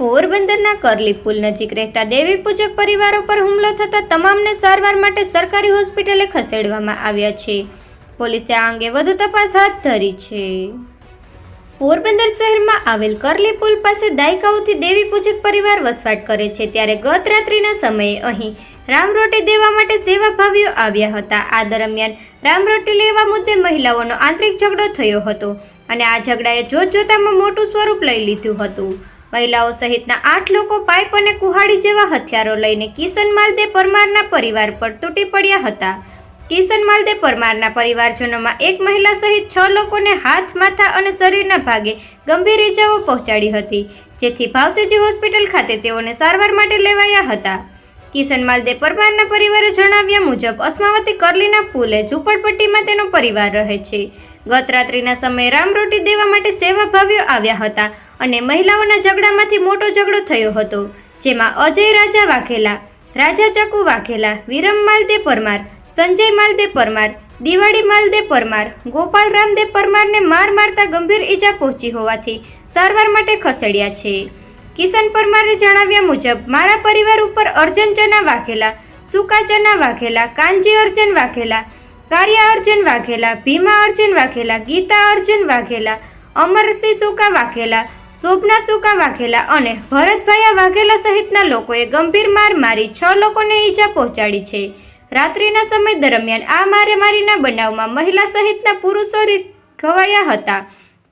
પોરબંદરના કરલી પુલ નજીક રહેતા દેવી પૂજક પરિવારો પર હુમલો થતા તમામને સારવાર માટે સરકારી હોસ્પિટલે ખસેડવામાં આવ્યા છે. પોલીસે આ અંગે વધુ તપાસ હાથ ધરી છે. પોરબંદર શહેરમાં આવેલ કરલી પુલ પાસે દાયકાઓથી દેવી પૂજક પરિવાર વસવાટ કરે છે ત્યારે ગત રાત્રિના સમયે અહીં રામરોટી દેવા માટે સેવાભાવીઓ આવ્યા હતા. આ દરમિયાન રામરોટી લેવા મુદ્દે મહિલાઓનો આંતરિક ઝઘડો થયો હતો અને આ ઝઘડાએ જોતજોતામાં મોટું સ્વરૂપ લઈ લીધું હતું. મહિલાઓ સહિતના આઠ લોકો પાઇપ અને કુહાડી જેવા હથિયારો લઈને કિશન માલદે પરમારના પરિવાર પર તૂટી પડ્યા હતા. કિશન માલદે પરમારના પરિવારજનોમાં એક મહિલા સહિત છ લોકોને હાથ, માથા અને શરીરના ભાગે ગંભીર ઇજાઓ પહોંચાડી હતી, જેથી ભાવસેજી હોસ્પિટલ ખાતે તેઓને સારવાર માટે લેવાયા હતા. કિશન માલદે પરમારના પરિવારે જણાવ્યા મુજબ, અસ્માવતી કરલીના પુલે ઝૂંપડપટ્ટીમાં તેનો પરિવાર રહે છે. ગત રાત્રિના સમયે રામરોટી દેવા માટે સેવાભાવીઓ આવ્યા હતા અને મહિલાઓના ઝઘડામાંથી મોટો ઝઘડો થયો હતો, જેમાં અજય રાજા વાઘેલા, રાજા ચકુ વાઘેલા, વિરમ માલદે પરમાર, સંજય માલદે પરમાર, દિવાળી માલદે પરમાર, ગોપાલ રામદે પરમારને માર મારતા ગંભીર ઈજા પહોંચી હોવાથી સારવાર માટે ખસેડ્યા છે. કિશન પરમારે જણાવ્યા મુજબ, મારા પરિવાર ઉપર અર્જન ચના વાઘેલા, સુકા ચના વાઘેલા કાંજી અર્જન વાઘેલા કાર્યા અર્જન વાઘેલા, ભીમા અર્જન વાઘેલા, ગીતા અર્જન વાઘેલા, અમરસિંહ સુકા વાઘેલા, શોભના સુકા વાઘેલા અને ભરતભાયા વાઘેલા સહિતના લોકોએ ગંભીર માર મારી છ લોકોને ઈજા પહોંચાડી છે. રાત્રિના સમય દરમિયાન આ મારેમારીના બનાવમાં મહિલા સહિતના પુરુષો ઘવાયા હતા.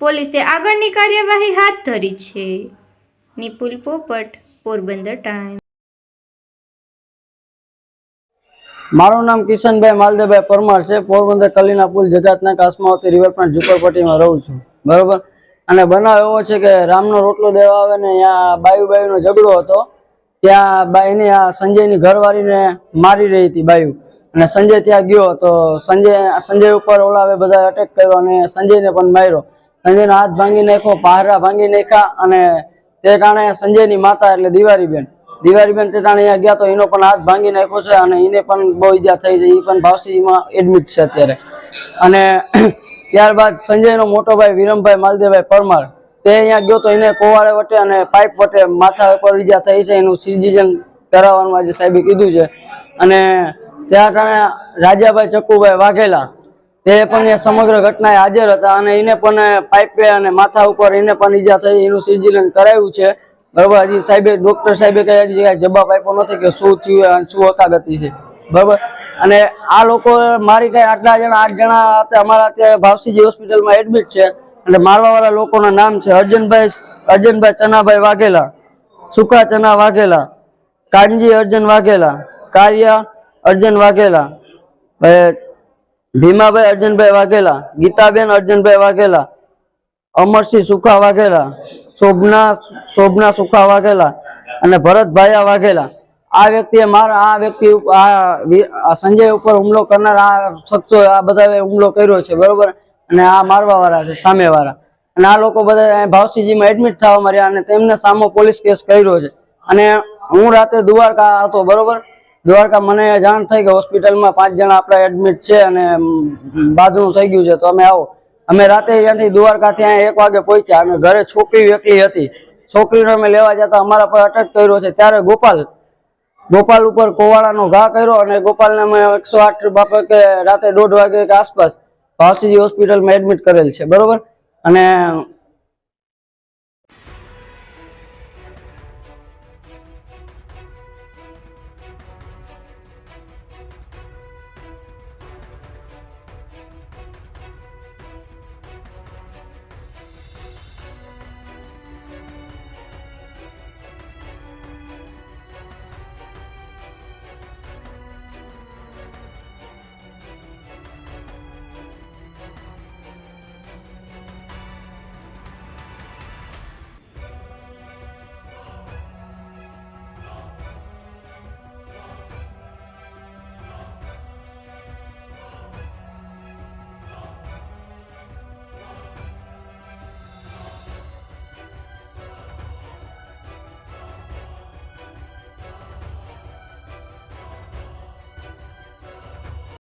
પોલીસે આગળની કાર્યવાહી હાથ ધરી છે. નિપુલ પોપટ, પોરબંદર ટાઈમ મારું નામ કિશનભાઈ માલદેભાઈ પરમાર છે. પોરબંદર કલીના પુલ જગાતના કાસમાવતી રિવરફ્રન્ટ ઝુંપડપટ્ટીમાં રહું છું. બરોબર? અને બનાવ એવો છે કે રામનો રોટલો દેવા આવે ને ત્યાં બાયુ બાયુનો ઝઘડો હતો. ત્યાં બાઈને આ સંજયની ઘરવાળીને મારી રહી હતી બાયુ. અને સંજય ત્યાં ગયો તો સંજય સંજય ઉપર ઓલાવે બધા અટેક કર્યો અને સંજયને પણ માર્યો. સંજયનો હાથ ભાંગી નાખ્યો, પહારા ભાંગી નાખ્યા અને તે કારણે સંજયની માતા એટલે દિવારીબેન. દિવાળીબેન તે અહીંયા ગયા તો એનો પણ હાથ ભાંગી નાખ્યો છે અને એને પણ બહુ ઈજા થઈ છે. એ પણ ભાવસીમાં એડમિટ છે અત્યારે. અને ત્યારબાદ સંજયનો મોટો ભાઈ વિરમભાઈ માલદેવભાઈ પરમાર, તે અહીંયા ગયો તો એને કોવાળે વટે અને પાઇપ વટે માથા ઉપર ઈજા થઈ છે. એનું સિર્જન કરાવવાનું આજે સાહેબે કીધું છે. અને ત્યાં કારણે રાજાભાઈ ચક્કુભાઈ વાઘેલા, તે પણ સમગ્ર ઘટનાએ હાજર હતા અને એને પણ પાઇપે અને માથા ઉપર એને પણ ઈજા થઈ, એનું સિર્જન કરાવ્યું છે. બરોબર? હજી સાહેબે ડોક્ટર સાહેબે કઈ હજી જવાબ આપ્યો નથી કે શું થયું શું હકાગતિ છે. બરોબર? અને આ લોકો મારી કઈ આટલા જણા, આઠ જણા અમારા અત્યારે ભાવસીજી હોસ્પિટલમાં એડમિટ છે અને મારવાવાળા લોકોના નામ છે અર્જનભાઈ અર્જનભાઈ ચનાભાઈ વાઘેલા, સુકા ચના વાઘેલા, કાનજી અર્જન વાઘેલા, કાર્ય અર્જન વાઘેલા ભીમાભાઈ અર્જનભાઈ વાઘેલા, ગીતાબેન અર્જનભાઈ વાઘેલા, અમરસિંહ સુખા વાઘેલા શોભના શોભના સુખા વાઘેલા અને ભરતભાયા વાઘેલા. આ વ્યક્તિએ મારા, આ વ્યક્તિ આ સંજય ઉપર હુમલો કરનાર આ શખ્સો આ બધા હુમલો કર્યો છે, બરોબર? અને આ મારવાવાળા છે, સામેવાળા. અને આ લોકો બધા ભાવસીજીમાં એડમિટ થવા મળ્યા અને તેમને સામો પોલીસ કેસ કર્યો છે. અને હું રાતે દ્વારકા હતો, બરોબર? દ્વારકા મને જાણ થઈ કે હોસ્પિટલમાં પાંચ જણા આપણા એડમિટ છે અને બાજરું થઈ ગયું છે, તો અમે આવો. અમે રાતે ત્યાંથી દ્વારકા ત્યાં એક વાગે પહોંચ્યા અને ઘરે છોકરી એકલી હતી. છોકરીને અમે લેવા જતા અમારા પર અટક કર્યો છે. ત્યારે ગોપાલ ગોપાલ ઉપર કોવાળાનો ઘા કર્યો અને ગોપાલને અમે એકસો આઠ બાપા કે રાતે દોઢ વાગે કે આસપાસ ભાવસીજી હોસ્પિટલમાં એડમિટ કરેલ છે. બરોબર? અને